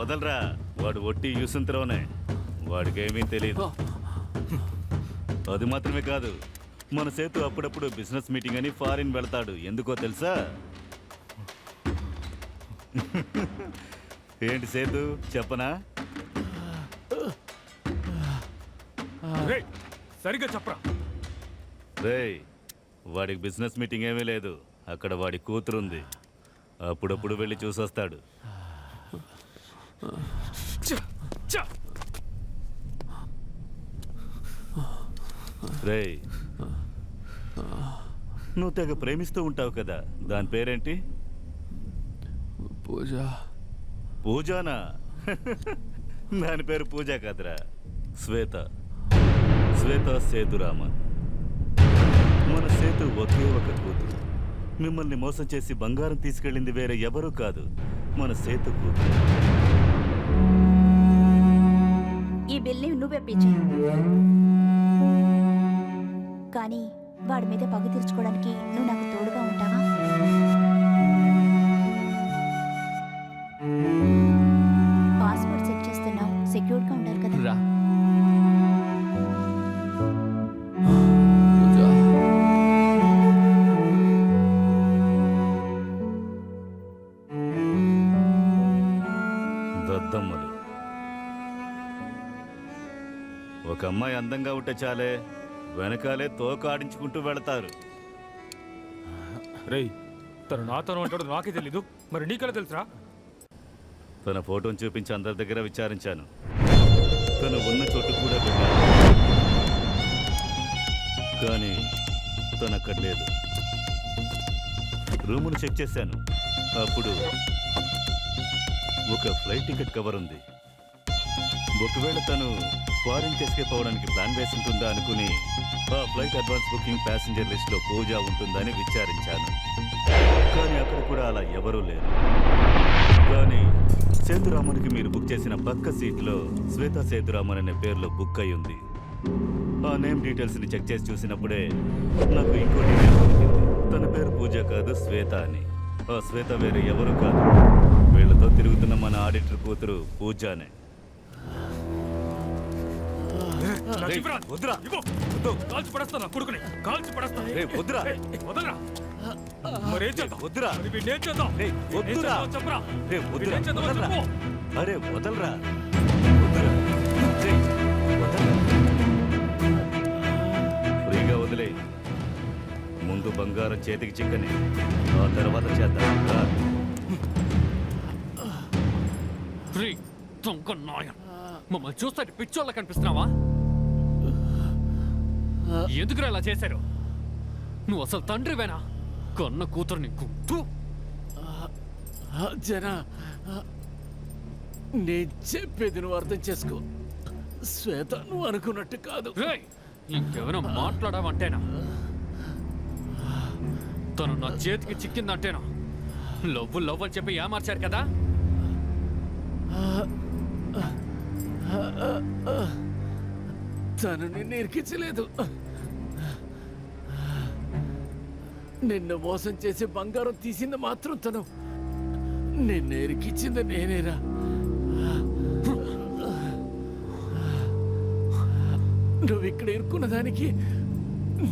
వదలరా. వాడు ఒట్టి యూసంతలోనే వాడికేమీ తెలియదు అది మాత్రమే కాదు మన సేతు అప్పుడప్పుడు బిజినెస్ మీటింగ్ అని ఫారిన్ వెళ్తాడు. ఎందుకో తెలుసా? ఏంటి సేతు చెప్పనా? సరిగ్గా చెప్పరా? రేయ్ వాడికి బిజినెస్ మీటింగ్ ఏమీ లేదు. అక్కడ వాడి కూతురుంది. అప్పుడప్పుడు వెళ్ళి చూసొస్తాడు. రేయ్. నువ్వు తెగ ప్రేమిస్తూ ఉంటావు కదా దాని పేరేంటి? పూజ. పూజానా? దాని పేరు పూజ కాదురా శ్వేత. శ్వేత సేతురామన్. మన సేతు ఒకే ఒక కూతురు. మిమ్మల్ని మోసం చేసి బంగారం తీసుకెళ్ళింది వేరే ఎవరూ కాదు మన సేతు కూతురు. పీచు కానీ వాడి మీద పగ తీర్చుకోవడానికి నువ్వు నాకు తోడుగా ఉంటావా? పాస్వర్డ్ సెట్ చేస్తున్నావు. సెక్యూర్డ్గా ఉండాలి కదా. రా. దద్దమ్మలు. ఒక అమ్మాయి అందంగా ఉంటే చాలే వెనకాలే తోక ఆడించుకుంటూ వెళతారు. రేయ్ తను నాతోనే ఉంటాడు నాకే తెలీదు. మరి నీకెలా తెలుసురా? తన ఫోటోను చూపించి అందరి దగ్గర విచారించాను. తను ఉన్న చోటు కూడా వెళ్ళాను కానీ తను అక్కడ లేదు. రూమును చెక్ చేశాను. అప్పుడు ఒక ఫ్లైట్ టికెట్ కవర్ ఉంది. ఒకవేళ తను ఫారిన్కి ఎస్కేప్ అవ్వడానికి ప్లాన్ వేసుంటుందా అనుకుని ఆ ఫ్లైట్ అడ్వాన్స్ బుకింగ్ ప్యాసింజర్ లిస్ట్లో పూజ ఉంటుందని విచారించాను. కానీ అక్కడ కూడా అలా ఎవరూ లేరు. కానీ సేతురామన్కి మీరు బుక్ చేసిన పక్క సీట్లో శ్వేత సేతురామన్ అనే పేరులో బుక్ అయి ఉంది. ఆ నేమ్ డీటెయిల్స్ని చెక్ చేసి చూసినప్పుడే నాకు ఇంకో డీటెయిల్ దొరికింది. తన పేరు పూజ కాదు శ్వేత అని. ఆ శ్వేత వేరే ఎవరు కాదు. వీళ్ళతో తిరుగుతున్న మన ఆడిటర్ కూతురు పూజానే. వద్దురా. ఇవ్వు. కాల్చి పడేస్తా నా కొడుకుని కాల్చి పడేస్తా రేయ్, వద్దురా. రేయ్, వదలరా మరేం చేద్దాం వద్దురా. మరి వీడిని ఏం చేద్దాం రేయ్, ఏం వద్దురా. చేద్దాం చెప్పరా వద్దురా చెప్పు. అరే వదలరా వద్దురా రేయ్, వదలరా. ఫ్రీగా వదిలే ముందు బంగారం చేతికి చిక్కని ఆ తర్వాత చేద్దాం రా. రీ దొంగ నాయన్ మమ్మల్ని చూస్తే పిచ్చోళ్ళ కనిపిస్తున్నావా ఎందుకురా ఇలా చేశారు? నువ్వు అసలు తండ్రివేనా? కన్న కూతురు నీకు జన నేను చెప్పేది నువ్వు అర్థం చేసుకో. శ్వేత నువ్వు అనుకున్నట్టు కాదు. రేయ్ ఇంకేమైనా మాట్లాడావంటేనా తను నా చేతికి చిక్కిందంటేనా? లవ్వు లవ్ అని చెప్పి ఏమార్చారు కదా? తను నిన్ను ఇరికించలేదు. నిన్ను మోసం చేసి బంగారం తీసింది మాత్రం తను. నిన్ను ఇరికించింది నేనేరా. నువ్వు ఇక్కడ ఇరుక్కున్న దానికి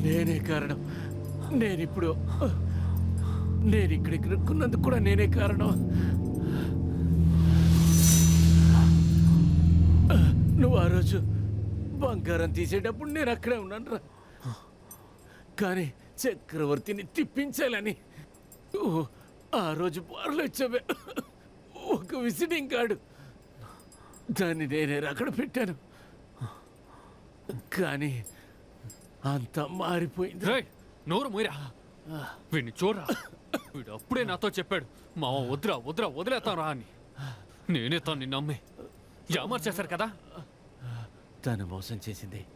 నేనే కారణం. నేనిప్పుడు నేను ఇక్కడ ఇరుక్కున్నందుకు కూడా నేనే కారణం. నువ్వు ఆ రోజు బంగారం తీసేటప్పుడు నేను అక్కడే ఉన్నాను రా కానీ చక్రవర్తిని తిప్పించాలని. ఓ, ఆ రోజు బార్లో ఇచ్చావే. ఒక విజిటింగ్ కార్డు. దాన్ని నేనే అక్కడ పెట్టాను. కానీ అంతా మారిపోయింది. రేయ్ నోరు మూయరా. వీడిని చూడరా. వీడు అప్పుడే నాతో చెప్పాడు మావ వద్దురా వద్దురా వదిలేతాం రా అని. నేనే తన్ని నమ్మి. జామర్ చేశారు కదా? తను మోసం చేసింది.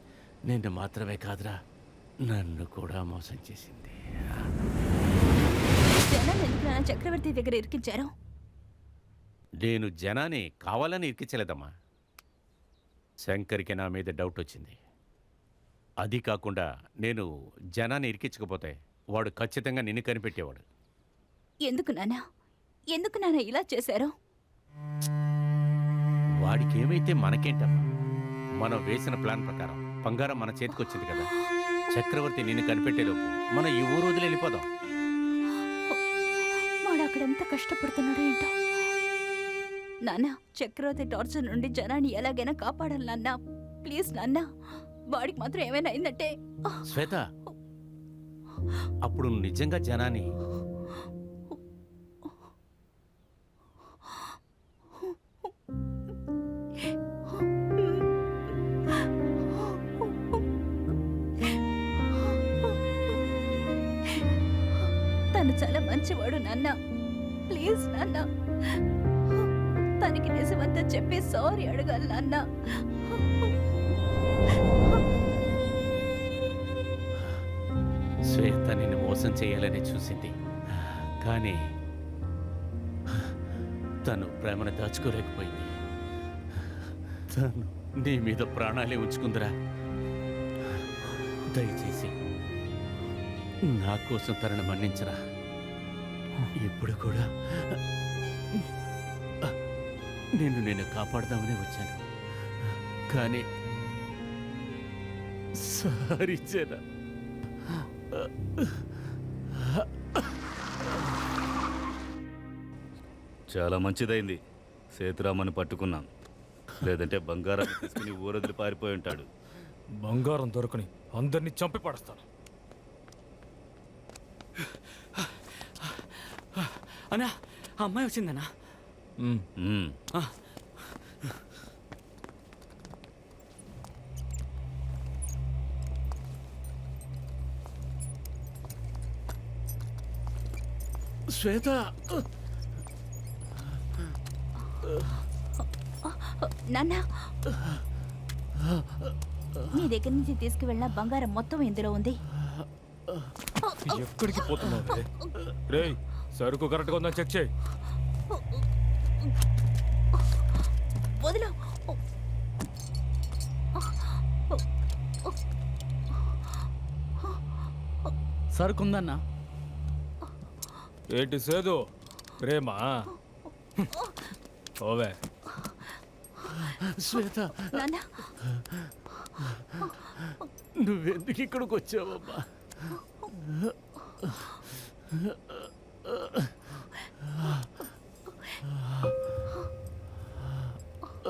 నిన్ను మాత్రమే కాదురా నన్ను కూడా మోసం చేసింది. జనాలు ఎందుకు నాన్న చక్రవర్తి దగ్గర ఇరికించారు? నేను జనాన్ని కావాలని ఇరికించలేదమ్మా. శంకర్కి నా మీద డౌట్ వచ్చింది. అది కాకుండా నేను జనాన్ని ఇరికించకపోతే వాడు ఖచ్చితంగా నిన్ను కనిపెట్టేవాడు. ఎందుకు నాన్న? ఎందుకు నాన్న ఇలా చేశారు? వాడికి ఏమైతే మనకేంటమ్మా? మనం వేసిన ప్లాన్ ప్రకారం బంగారం మన చేతికి వచ్చింది కదా. చక్రవర్తి నిన్ను కనిపెట్టేలోపు మనం ఈ ఊరు వదిలి వెళ్ళిపోదాం. వాడు అక్కడ ఎంత కష్టపడుతున్నాడో ఏంటో. నాన్న చక్రవర్తి టార్చర్ నుండి జనాన్ని ఎలాగైనా కాపాడాలి నాన్న. ప్లీజ్ నాన్న వాడికి మాత్రం ఏమైనా అయిందంటే. శ్వేత అప్పుడు నిజంగా జనాన్ని మంచివాడు నాన్న. ప్లీజ్ నాన్న. తనకి నిజమంతా చెప్పి సారీ అడగాలి నాన్న. శ్వేత నిన్ను మోసం చేయాలని చూసింది. కానీ తను ప్రేమను దాచుకోలేకపోయింది. తను? నీ మీద ప్రాణాలే ఉంచుకుందిరా. దయచేసి నా కోసం తనను మన్నించరా. ఇప్పుడు కూడా నేను నేను కాపాడదామని వచ్చాను. కానీ సారీ చాలా మంచిదైంది. సేతురామని పట్టుకున్నాం. లేదంటే బంగారాన్ని తీసుకుని ఊరొదిలి పారిపోయి ఉంటాడు. బంగారం దొరకని అందరినీ చంపి పడస్తాను అన్నా ఆ అమ్మాయి వచ్చిందన్నా. ఉమ్. శ్వేత. నాన్న. నీ దగ్గర నుంచి తీసుకువెళ్ళిన బంగారం మొత్తం ఇందులో ఉంది. ఎక్కడికి పోతున్నావు రే? సరుకు కరెక్ట్గా ఉందని చెక్ చేయి. వదిలో. సరుకుందన్నా ఏంటి సేదు? ప్రేమ? ఓవే శ్వేత. నువ్వెందుకు ఇక్కడికి వచ్చావమ్మా